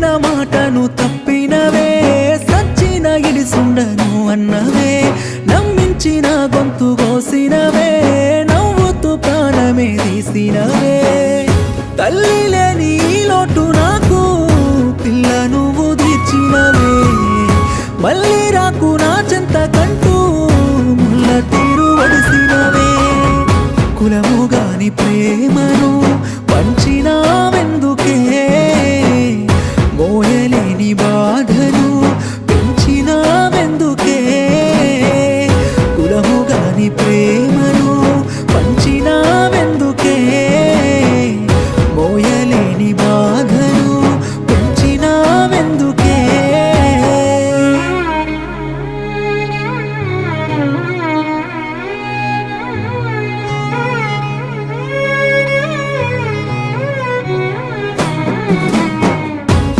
చెప్పిన మాటను తప్పినవే సచ్చిన ఇడిసుండను అన్నవే నమ్మించిన గొంతు కోసినవే నవ్వుతూ ప్రాణమే తీసినవే. తల్లి లేని లోటు నాకు పిల్ల నువ్వు తీర్చినవే. మళ్ళీ రాకు నా చెంత కంటూ తీరు వడిసినవే కులము గాని ప్రేమను